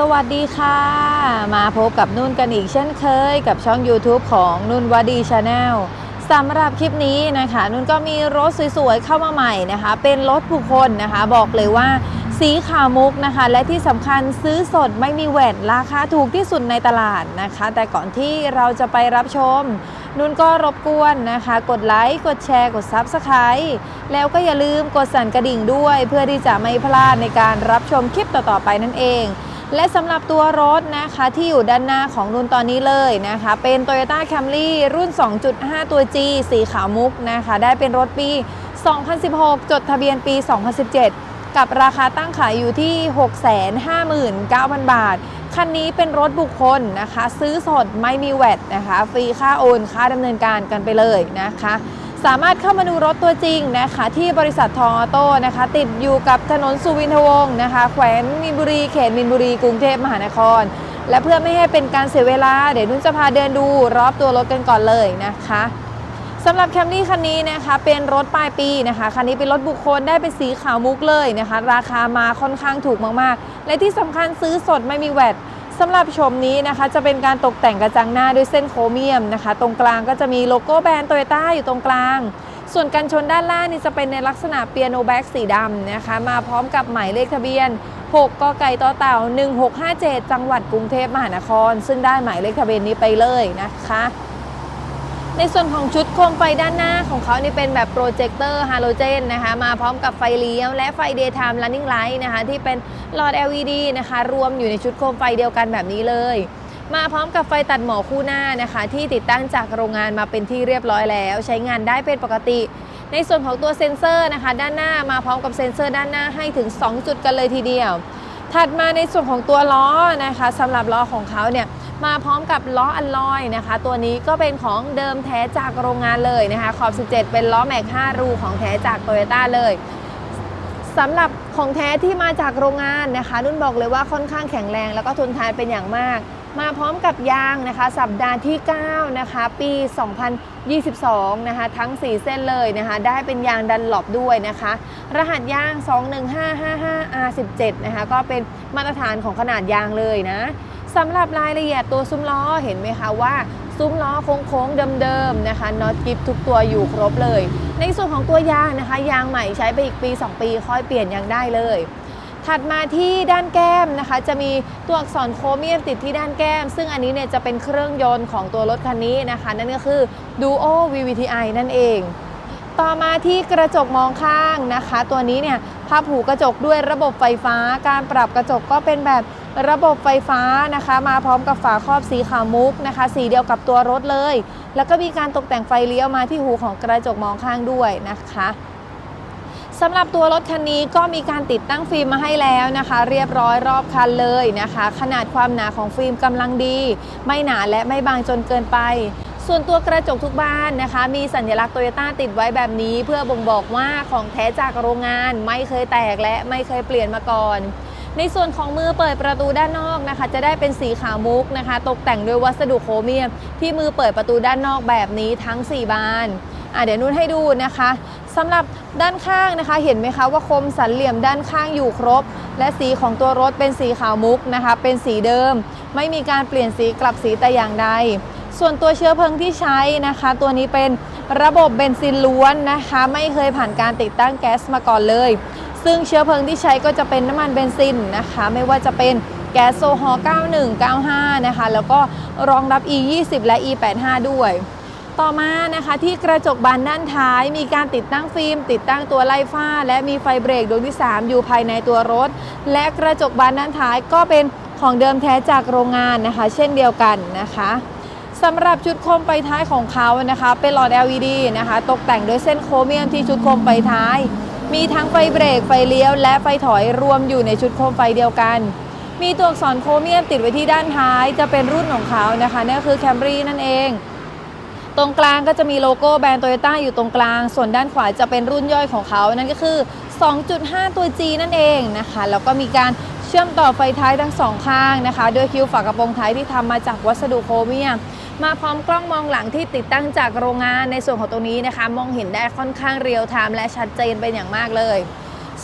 สวัสดีค่ะ มาพบกับนุ่นกันอีกเช่นเคย กับช่อง YouTube ของนุ่นวดีชาแนลสำหรับคลิปนี้นะคะ นุ่นก็มีรถสวยๆเข้ามาใหม่นะคะ เป็นรถบุคคลนะคะ บอกเลยว่าสีขาวมุกนะคะ และที่สำคัญซื้อสดไม่มีแหวนราคาถูกที่สุดในตลาดนะคะ แต่ก่อนที่เราจะไปรับชม นุ่นก็รบกวนนะคะ กดไลค์กดแชร์กด Subscribe แล้วก็อย่าลืมกดสั่นกระดิ่งด้วย เพื่อที่จะไม่พลาดในการรับชมคลิปต่อๆไปนั่นเอง และสำหรับตัวรถนะคะที่อยู่ด้านหน้าของนุ่นตอนนี้เลยนะคะ เป็น Toyota Camry รุ่น 2.5 ตัว G สีขาวมุกนะคะ ได้เป็นรถปี 2016 จดทะเบียนปี 2017 กับราคาตั้งขายอยู่ที่ 659,000 บาท คันนี้เป็นรถบุคคลนะคะ ซื้อสดไม่มีแวดนะคะ ฟรีค่าโอน ค่าดำเนินการกันไปเลยนะคะ สามารถเข้ามาดูรถตัวจริงนะคะที่บริษัททองออโต้นะคะติดอยู่กับถนนสุวินทวงศ์นะคะแขวงมีนบุรีเขตมีนบุรีกรุงเทพมหานคร และเพื่อไม่ให้เป็นการเสียเวลา เดี๋ยวนุ่นจะพาเดินดูรอบตัวรถกันก่อนเลยนะคะสำหรับแคมรี่คันนี้นะคะเป็นรถปลายปีนะคะคันนี้เป็นรถบุคคลได้เป็นสีขาวมุกเลยนะคะ ราคามาค่อนข้างถูกมากๆ และที่สำคัญซื้อสดไม่มีแวด สำหรับชมนี้นะคะจะเป็นการตกแต่งกระจังหน้าด้วยเส้นโครเมียมนะคะ ตรงกลางก็จะมีโลโก้แบรนด์โตโยต้าอยู่ตรงกลาง ส่วนกันชนด้านล่างนี่จะเป็นในลักษณะเปียโนแบ็กสีดำนะคะ มาพร้อมกับหมายเลขทะเบียน 6กไก่ต่อเต่า 1657 จังหวัดกรุงเทพมหานคร ซึ่งได้หมายเลขทะเบียนนี้ไปเลยนะคะ ในส่วนของชุดโคมไฟด้านหน้าของเขานี่เป็นแบบโปรเจคเตอร์ฮาโลเจนนะคะมาพร้อมกับไฟเลี้ยวและไฟ daytime running light นะคะที่เป็นหลอด LED นะคะรวมอยู่ในชุดโคมไฟเดียวกันแบบนี้เลย มาพร้อมกับไฟตัดหมอกคู่หน้านะคะ ที่ติดตั้งจากโรงงานมาเป็นที่เรียบร้อยแล้ว ใช้งานได้เป็นปกติ ในส่วนของตัวเซ็นเซอร์นะคะ ด้านหน้ามาพร้อมกับเซ็นเซอร์ด้านหน้าให้ถึง 2 จุดกันเลยทีเดียว ถัดมาในส่วนของตัวล้อนะคะสำหรับล้อของเขาเนี่ย มาพร้อมกับล้ออัลลอยนะคะ ตัวนี้ก็เป็นของเดิมแท้จากโรงงานเลยนะคะ ขอบ 17 เป็นล้อแม็ก 5 รูของแท้จากโตโยต้าเลยสำหรับของแท้ที่มาจากโรงงานนะคะ นุ่นบอกเลยว่าค่อนข้างแข็งแรง แล้วก็ทนทานเป็นอย่างมาก มาพร้อมกับยางนะคะ สัปดาห์ที่ 9 นะคะ ปี 2022 นะคะ ทั้ง 4 เส้นเลยนะคะ ได้เป็นยางดันหลบด้วยนะคะ รหัสยาง 21555R17 นะคะ ก็เป็นมาตรฐานของขนาดยางเลยนะ สำหรับรายละเอียดตัวซุ้มล้อเห็นไหมคะว่าซุ้มล้อโค้งๆเดิมๆนะคะน็อตกิฟทุกตัวอยู่ครบเลย ในส่วนของตัวยางนะคะ ยางใหม่ใช้ไปอีกปี 2 ปีค่อยเปลี่ยนยางได้เลย ถัดมาที่ด้านแก้มนะคะ จะมีตัวอักษรโครเมียมติดที่ด้านแก้ม ซึ่งอันนี้เนี่ยจะเป็นเครื่องยนต์ของตัวรถคันนี้นะคะ นั่นก็คือ Duo VVTi นั่นเอง ต่อมาที่กระจกมองข้างนะคะ ตัวนี้เนี่ยพับหูกระจกด้วยระบบไฟฟ้า การปรับกระจกก็เป็นแบบ ระบบไฟฟ้านะคะมาพร้อมกับฝาครอบสีขาวมุกนะคะ สีเดียวกับตัวรถเลย แล้วก็มีการตกแต่งไฟเลี้ยวมาที่หูของกระจกมองข้างด้วยนะคะสำหรับตัวรถคันนี้ก็มีการติดตั้งฟิล์มมาให้แล้วนะคะ เรียบร้อยรอบคันเลยนะคะ ขนาดความหนาของฟิล์มกำลังดี ไม่หนาและไม่บางจนเกินไป ส่วนตัวกระจกทุกบานนะคะ มีสัญลักษณ์โตโยต้าติดไว้แบบนี้ เพื่อบ่งบอกว่าของแท้จากโรงงานไม่เคยแตกและไม่เคยเปลี่ยนมาก่อน ในส่วนของมือเปิดประตูด้านนอกนะคะ จะได้เป็นสีขาวมุกนะคะ ตกแต่งด้วยวัสดุโครเมียม ที่มือเปิดประตูด้านนอกแบบนี้ทั้ง 4 บานอะเดี๋ยวนุ่นให้ดูนะคะสำหรับด้านข้างนะคะ เห็นไหมคะว่าคมสันเหลี่ยมด้านข้างอยู่ครบ และสีของตัวรถเป็นสีขาวมุกนะคะ เป็นสีเดิม ไม่มีการเปลี่ยนสีกลับสีแต่อย่างใด ส่วนตัวเชื้อเพลิงที่ใช้นะคะ ตัวนี้เป็นระบบเบนซินล้วนนะคะ ไม่เคยผ่านการติดตั้งแก๊สมาก่อนเลย ซึ่งเชื้อเพลิงที่ใช้ก็จะเป็นน้ำมันเบนซินนะคะ ไม่ว่าจะเป็นแก๊สโซฮอล์91 95 นะคะ แล้วก็รองรับ E20 และ E85 ด้วย ต่อมานะคะที่กระจกบานด้านท้ายมีการติดตั้งฟิล์ม ติดตั้งตัวไล่ฟ้า และมีไฟเบรกดวงที่ 3 อยู่ภายในตัวรถ และกระจกบานด้านท้ายก็เป็นของเดิมแท้จากโรงงานนะคะ เช่นเดียวกันนะคะสำหรับชุดโคมไฟท้ายของเขานะคะ เป็นหลอด LED นะคะ ตกแต่งด้วยเส้นโครเมียมที่ชุดโคมไฟท้าย มีทั้งไฟเบรก ไฟเลี้ยว และไฟถอยรวมอยู่ในชุดโคมไฟเดียวกัน มีตัวอักษรโครเมียมติดไว้ที่ด้านท้าย จะเป็นรุ่นของเขานะคะนั่นก็คือ Camry นั่นเอง ตรงกลางก็จะมีโลโก้แบรนด์โตโยต้าอยู่ตรงกลาง ส่วนด้านขวาจะเป็นรุ่นย่อยของเขา นั่นก็คือ 2.5 ตัว G นั่นเองนะคะ แล้วก็มีการเชื่อมต่อไฟท้ายทั้งสองข้างนะคะ ด้วยคิวฝากระโปรงท้ายที่ทำมาจากวัสดุโครเมียม มาพร้อมกล้องมองหลังที่ติดตั้งจากโรงงานในส่วนของตรงนี้นะคะ มองเห็นได้ค่อนข้างเรียลไทม์และชัดเจนเป็นอย่างมากเลย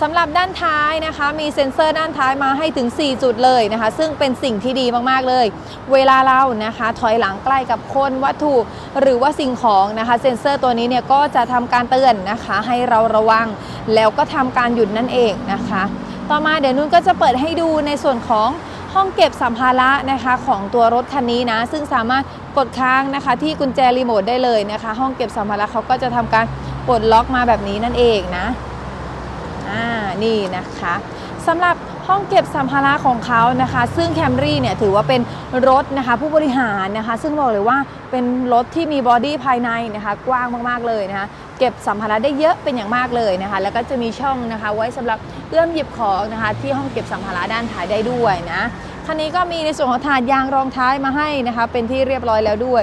สำหรับด้านท้ายนะคะ มีเซ็นเซอร์ด้านท้ายมาให้ถึง 4 จุดเลยนะคะ ซึ่งเป็นสิ่งที่ดีมากๆเลย เวลาเรานะคะ ถอยหลังใกล้กับคนวัตถุ หรือว่าสิ่งของนะคะ เซ็นเซอร์ตัวนี้เนี่ยก็จะทำการเตือนนะคะ ให้เราระวัง แล้วก็ทำการหยุดนั่นเองนะคะ ต่อมาเดี๋ยวนุ่นก็จะเปิดให้ดูในส่วนของห้องเก็บสัมภาระนะคะของตัวรถคันนี้นะ ซึ่งสามารถ กดค้างนะคะ ที่กุญแจรีโมทได้เลยนะคะ ห้องเก็บสัมภาระเขาก็จะทำการปลดล็อกมาแบบนี้นั่นเองนะอ่านี่นะคะสำหรับห้องเก็บสัมภาระของเขานะคะ ซึ่งแคมรี่เนี่ยถือว่าเป็นรถนะคะ ผู้บริหารนะคะ ซึ่งบอกเลยว่าเป็นรถที่มีบอดี้ภายในนะคะ กว้างมากๆเลยนะคะ เก็บสัมภาระได้เยอะเป็นอย่างมากเลยนะคะ แล้วก็จะมีช่องนะคะ ไว้สำหรับเอื้อมหยิบของนะคะ ที่ห้องเก็บสัมภาระด้านท้ายได้ด้วยนะ คันนี้ก็มีในส่วนของถาดยางรองท้ายมาให้นะคะ เป็นที่เรียบร้อยแล้วด้วย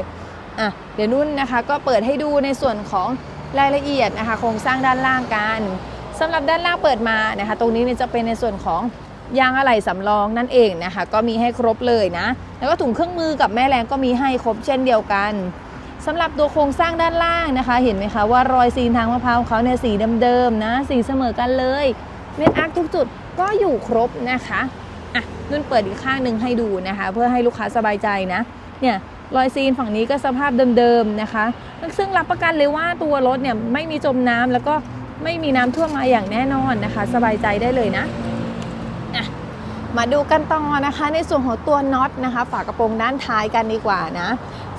อะเดี๋ยวนุ่นนะคะก็เปิดให้ดูในส่วนของรายละเอียดนะคะโครงสร้างด้านล่างกันสำหรับด้านล่างเปิดมานะคะ ตรงนี้เนี่ยจะเป็นในส่วนของยางอะไหล่สำรองนั่นเองนะคะ ก็มีให้ครบเลยนะ แล้วก็ถุงเครื่องมือกับแม่แรงก็มีให้ครบเช่นเดียวกันสำหรับตัวโครงสร้างด้านล่างนะคะ เห็นไหมคะว่ารอยซีนทางมะพร้าวเขาเนี่ยสีเดิมๆนะ สีเสมอกันเลยเม็ดอาร์คทุกจุดก็อยู่ครบนะคะ อะนุ่นเปิดอีกข้างหนึ่งให้ดูนะคะ เพื่อให้ลูกค้าสบายใจนะ เนี่ยรอยซีนฝั่งนี้ก็สภาพเดิมๆนะคะ ซึ่งรับประกันเลยว่าตัวรถเนี่ยไม่มีจมน้ำแล้วก็ไม่มีน้ำท่วมมาอย่างแน่นอนนะคะ สบายใจได้เลยนะมาดูกันต่อนะคะ ในส่วนของตัวน็อตนะคะ ฝากระโปรงด้านท้ายกันดีกว่านะ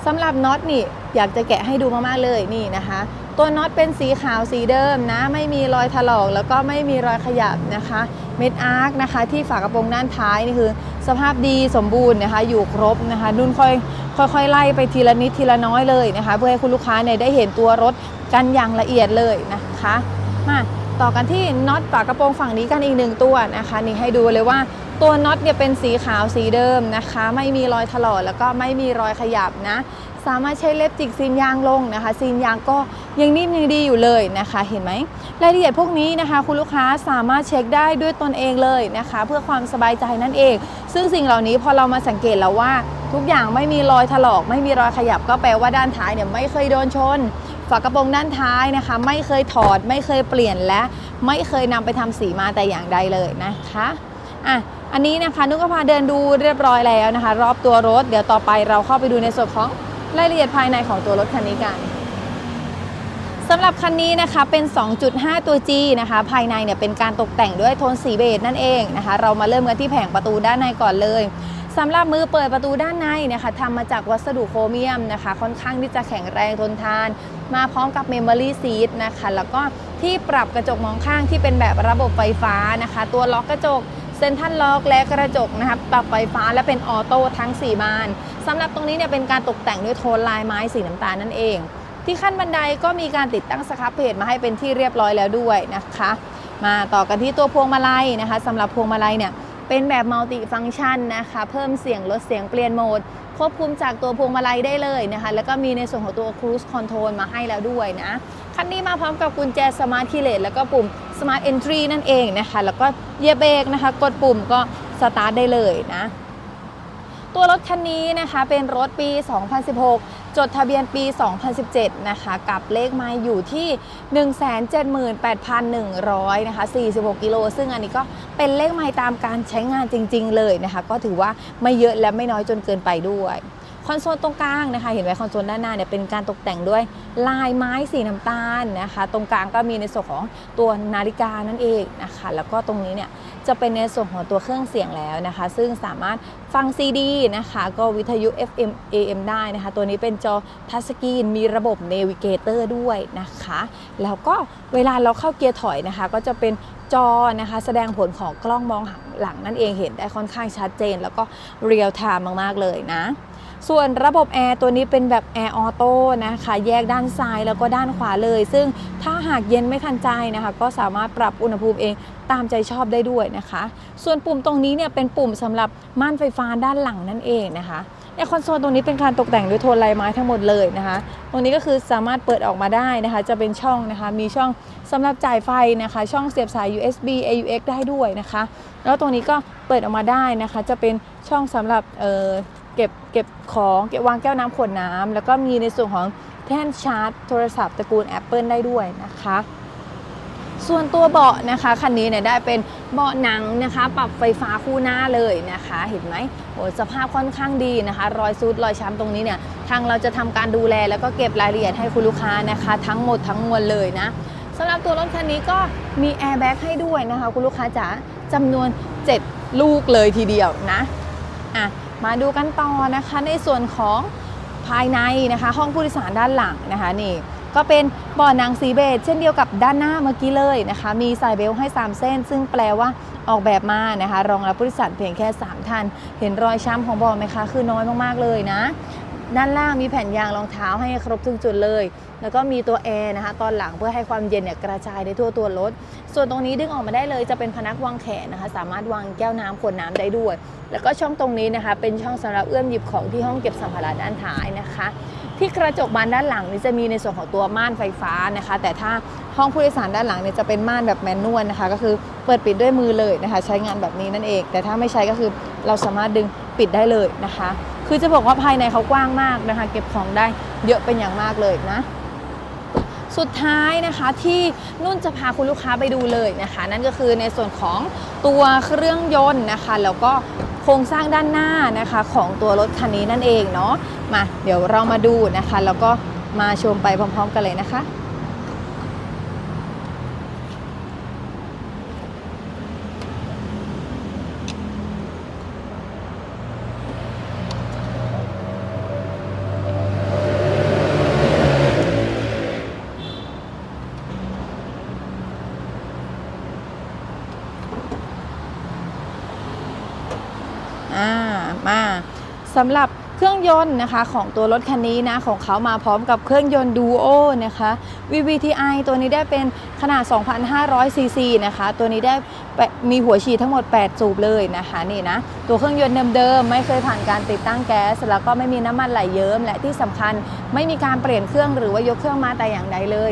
สำหรับน็อตนี่อยากจะแกะให้ดูมากๆเลยนี่นะคะ ตัวน็อตเป็นสีขาวสีเดิมนะ ไม่มีรอยถลอกแล้วก็ไม่มีรอยขยับนะคะ เม็ดอาร์คนะคะ ที่ฝากระโปรงด้านท้ายนี่คือ สภาพดีสมบูรณ์นะคะ อยู่ครบนะคะนุ่นค่อยค่อยๆไล่ไปทีละนิดทีละน้อยเลยนะคะ เพื่อให้คุณลูกค้าเนี่ยได้เห็นตัวรถกันอย่างละเอียดเลยนะคะมาต่อกันที่น็อตฝากระโปรงฝั่งนี้กันอีกหนึ่งตัวนะคะ นี่ให้ดูเลยว่าตัวน็อตเนี่ยเป็นสีขาวสีเดิมนะคะ ไม่มีรอยถลอกแล้วก็ไม่มีรอยขยับนะ สามารถใช้เล็บจิกซีนยางลงนะคะซีนยางก็ ยังนิ่มยังดีอยู่เลยนะคะเห็นไหมรายละเอียดพวกนี้นะคะ คุณลูกค้าสามารถเช็คได้ด้วยตนเองเลยนะคะ เพื่อความสบายใจนั่นเอง ซึ่งสิ่งเหล่านี้พอเรามาสังเกตแล้วว่า ทุกอย่างไม่มีรอยถลอก ไม่มีรอยขยับก็แปลว่าด้านท้ายเนี่ยไม่เคยโดนชนฝากระโปรงด้านท้ายนะคะ ไม่เคยถอด ไม่เคยเปลี่ยนและไม่เคยนำไปทำสีมาแต่อย่างใดเลยนะคะอะอันนี้นะคะนุกก็พาเดินดูเรียบร้อยแล้วนะคะ รอบตัวรถ เดี๋ยวต่อไปเราเข้าไปดูในส่วนของรายละเอียดภายในของตัวรถคันนี้กัน สำหรับคันนี้นะคะเป็น 2.5 ตัว G นะคะ ภายในเนี่ยเป็นการตกแต่งด้วยโทนสีเบจนั่นเองนะคะ เรามาเริ่มกันที่แผงประตูด้านในก่อนเลยสำหรับมือเปิดประตูด้านในนะคะทำมาจากวัสดุโครเมียมนะคะ ค่อนข้างที่จะแข็งแรงทนทาน มาพร้อมกับ Memory Seat นะคะ แล้วก็ที่ปรับกระจกมองข้างที่เป็นแบบระบบไฟฟ้านะคะ ตัวล็อกกระจกเซนทันล็อกและกระจกนะคะปรับไฟฟ้าและเป็นออโต้ทั้ง 4 บานสำหรับตรงนี้เนี่ยเป็นการตกแต่งด้วยโทนลายไม้สีน้ำตาลนั่นเอง ที่ขั้นบันไดก็มีการติดตั้งสครับเพจมาให้เป็นที่เรียบร้อยแล้วด้วยนะคะ มาต่อกันที่ตัวพวงมาลัยนะคะสำหรับพวงมาลัยเนี่ยเป็นแบบมัลติฟัง c t ชันนะคะ เพิ่มเสียงลดเสียงเปลี่ยนโหมด ควบคุมจากตัวพวงมาลัยได้เลยนะคะ แล้วก็มีในส่วนของตัว Cruise Control มาให้แล้วด้วยนะ คันนี้มาพร้อมกับกุญแจ Smart Key Lane แล้วก็ปุ่ม Smart Entry นั่นเองนะคะ แล้วก็เหยียบเบรกนะคะ กดปุ่มก็สตาร์ทได้เลยนะ ตัวรถคันนี้นะคะเป็นรถปี 2016 จดทะเบียนปี 2017 นะคะ กับเลขไมาอยู่ที่ 178,100 นะคะ 46 กิโล ซึ่งอันนี้ก็เป็นเลขไม้ตามการใช้งานจริง ๆ เลยนะคะ ก็ถือว่าไม่เยอะและไม่น้อยจนเกินไปด้วยคอนโซลตรงกลางนะคะ เห็นไหมคอนโซลด้านหน้าเนี่ยเป็นการตกแต่งด้วยลายไม้สีน้ำตาลนะคะ ตรงกลางก็มีในส่วนของตัวนาฬิกานั่นเองนะคะ แล้วก็ตรงนี้เนี่ย จะเป็นในส่วนของตัวเครื่องเสียงแล้วนะคะ ซึ่งสามารถฟังซีดีนะคะก็วิทยุ FM AM ได้นะคะ ตัวนี้เป็นจอทัชสกรีนมีระบบเนวิเกเตอร์ด้วยนะคะ แล้วก็เวลาเราเข้าเกียร์ถอยนะคะ ก็จะเป็นจอนะคะ แสดงผลของกล้องมองหลังนั่นเองเห็นได้ค่อนข้างชัดเจน แล้วก็เรียลไทม์มาก ๆ เลยนะส่วนระบบแอร์ตัวนี้เป็นแบบแอร์ออโต้นะคะ แยกด้านซ้ายแล้วก็ด้านขวาเลย ซึ่งถ้าหากเย็นไม่ทันใจนะคะ ก็สามารถปรับอุณหภูมิเอง ตามใจชอบได้ด้วยนะคะ ส่วนปุ่มตรงนี้เนี่ยเป็นปุ่มสำหรับม่านไฟฟ้าด้านหลังนั่นเองนะคะในคอนโซลตรงนี้เป็นการตกแต่งด้วยโทนลายไม้ทั้งหมดเลยนะคะ ตรงนี้ก็คือสามารถเปิดออกมาได้นะคะ จะเป็นช่องนะคะ มีช่องสำหรับจ่ายไฟนะคะ ช่องเสียบสาย USB AUX ได้ด้วยนะคะ แล้วตรงนี้ก็เปิดออกมาได้นะคะ จะเป็นช่องสำหรับเอ่อเก็บเก็บของเก็บวางแก้วน้ำขวดน้ำแล้วก็มีในส่วนของแท่นชาร์จ โทรศัพท์ตระกูล Apple ได้ด้วยนะคะ ส่วนตัวเบาะนะคะคันนี้เนี่ยได้เป็นเบาะหนังนะคะ ปรับไฟฟ้าคู่หน้าเลยนะคะ เห็นไหมโอ้สภาพค่อนข้างดีนะคะ รอยซุดรอยช้ำตรงนี้เนี่ยทางเราจะทำการดูแลแล้วก็เก็บรายละเอียดให้คุณลูกค้านะคะ ทั้งหมดทั้งมวลเลยนะสำหรับตัวรถคันนี้ก็มีแอร์แบ็กให้ด้วยนะคะ คุณลูกค้าจ๋าจำนวน 7 ลูกเลยทีเดียวนะอะมาดูกันต่อนะคะในส่วนของภายในนะคะ ห้องผู้โดยสารด้านหลังนะคะนี่ ก็เป็นบ่อหนังสีเบจเช่นเดียวกับด้านหน้าเมื่อกี้เลยนะคะ มีสายเบลต์ให้ 3 เส้น ซึ่งแปลว่าออกแบบมานะคะ รองรับผู้โดยสารเพียงแค่ 3ท่าน เห็นรอยช้ำของบ่อไหมคะ คือน้อยมากๆเลยนะ ด้านล่างมีแผ่นยางรองเท้าให้ครบทุกจุดเลย แล้วก็มีตัวแอร์นะคะ ตอนหลังเพื่อให้ความเย็นเนี่ยกระจายได้ทั่วตัวรถ ส่วนตรงนี้ดึงออกมาได้เลยจะเป็นพนักวางแขนนะคะ สามารถวางแก้วน้ำขวดน้ำได้ด้วย แล้วก็ช่องตรงนี้นะคะ เป็นช่องสำหรับเอื้อมหยิบของที่ห้องเก็บสัมภาระด้านท้ายนะคะ ที่กระจกบานด้านหลังนี่จะมีในส่วนของตัวม่านไฟฟ้านะคะ แต่ถ้าห้องผู้โดยสารด้านหลังเนี่ยจะเป็นม่านแบบแมนนวลนะคะ ก็คือเปิดปิดด้วยมือเลยนะคะ ใช้งานแบบนี้นั่นเอง แต่ถ้าไม่ใช้ก็คือเราสามารถดึงปิดได้เลยนะคะ คือจะบอกว่าภายในเขากว้างมากนะคะ เก็บของได้เยอะเป็นอย่างมากเลยนะ สุดท้ายนะคะที่นุ่นจะพาคุณลูกค้าไปดูเลยนะคะ นั่นก็คือในส่วนของตัวเครื่องยนต์นะคะ แล้วก็โครงสร้างด้านหน้านะคะของตัวรถคันนี้นั่นเองเนาะมาเดี๋ยวเรามาดูนะคะ แล้วก็มาชมไปพร้อม ๆ กันเลยนะคะ อ่ามา สำหรับเครื่องยนต์นะคะของตัวรถคันนี้นะของเขามาพร้อมกับเครื่องยนต์ Duo นะคะ VVTi ตัวนี้ได้เป็นขนาด 2,500ซีซีนะคะ ตัวนี้ได้มีหัวฉีดทั้งหมด 8 สูบเลยนะคะนี่นะตัวเครื่องยนต์เดิมๆ ไม่เคยผ่านการติดตั้งแก๊ส แล้วก็ไม่มีน้ำมันไหลเยิ้ม และที่สำคัญไม่มีการเปลี่ยนเครื่องหรือว่ายกเครื่องมาแต่อย่างใดเลย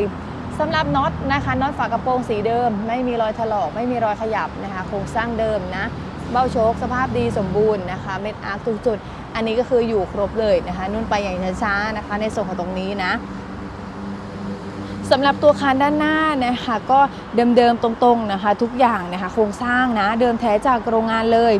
สำหรับน็อตนะคะน็อตฝากระโปรงสีเดิม ไม่มีรอยถลอกไม่มีรอยขยับนะคะโครงสร้างเดิมนะเบ้าโชคสภาพดีสมบูรณ์นะคะเม็ดอาร์คทุกจุด อันนี้ก็คืออยู่ครบเลยนะคะ นุ่นไปอย่างช้าๆนะคะ ในส่วนของตรงนี้นะสำหรับตัวคานด้านหน้านะคะก็เดิมๆตรงๆนะคะ ทุกอย่างนะคะโครงสร้างนะเดิมแท้จากโรงงานเลย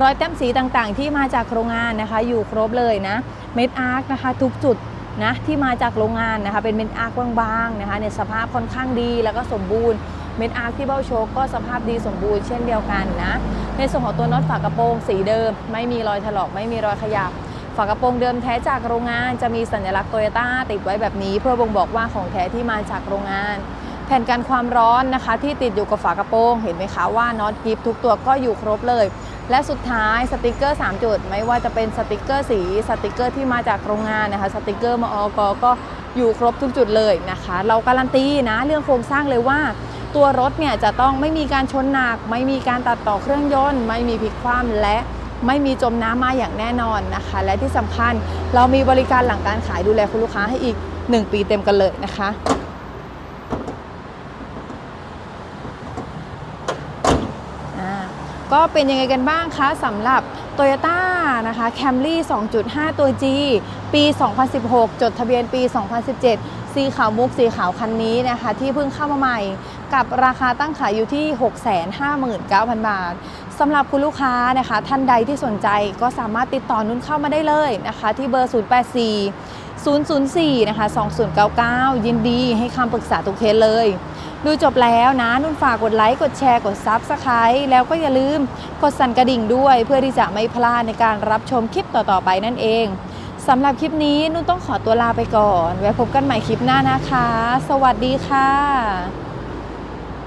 รอยแต้มสีต่างๆ ที่มาจากโรงงานนะคะ อยู่ครบเลยนะเม็ดอาร์คนะคะ ทุกจุดนะที่มาจากโรงงานนะคะ เป็นเม็ดอาร์คบางๆนะคะในสภาพค่อนข้างดีแล้วก็สมบูรณ์ เม็ดอาร์คที่เบ้าโชคก็สภาพดีสมบูรณ์เช่นเดียวกันนะ ในส่วนของตัวน็อตฝากระโปรงสีเดิม ไม่มีรอยถลอกไม่มีรอยขยับฝากระโปรงเดิมแท้จากโรงงานจะมีสัญลักษณ์โตโยต้าติดไว้แบบนี้ เพื่อบ่งบอกว่าของแท้ที่มาจากโรงงาน แผ่นกันความร้อนนะคะ ที่ติดอยู่กับฝากระโปรง เห็นไหมคะว่าน็อตกิฟทุกตัวก็อยู่ครบเลย และสุดท้ายสติกเกอร์ 3 จุด ไม่ว่าจะเป็นสติกเกอร์สีสติกเกอร์ที่มาจากโรงงานนะคะ สติกเกอร์มอกก็อยู่ครบทุกจุดเลยนะคะ เราการันตีนะเรื่องโครงสร้างเลยว่า ตัวรถเนี่ยจะต้องไม่มีการชนหนัก ไม่มีการตัดต่อเครื่องยนต์ ไม่มีพลิกคว่ำและไม่มีจมน้ำมาอย่างแน่นอนนะคะ และที่สำคัญเรามีบริการหลังการขายดูแลคุณลูกค้าให้อีก 1 ปีเต็มกันเลยนะคะก็เป็นยังไงกันบ้างคะสำหรับ Toyota นะคะ Camry 2.5 ตัว G ปี 2016 จดทะเบียนปี 2017 สีขาวมุกสีขาวคันนี้นะคะ ที่เพิ่งเข้ามาใหม่ กับราคาตั้งขายอยู่ที่ 659,000 บาทสำหรับคุณลูกค้านะคะ ท่านใดที่สนใจก็สามารถติดต่อนุ่นเข้ามาได้เลยนะคะ ที่เบอร์ 084 004 นะคะ 2099 ยินดีให้คำปรึกษาทุกเคสเลย ดูจบแล้วนะนุ่นฝากกดไลค์กดแชร์กดซับสไคร b e แล้วก็อย่าลืมกดสั่นกระดิ่งด้วย เพื่อที่จะไม่พลาดในการรับชมคลิปต่อๆไปนั่นเองสำหรับคลิปนี้นุ่นต้องขอตัวลาไปก่อน ไว้พบกันใหม่คลิปหน้านะคะ สวัสดีค่ะ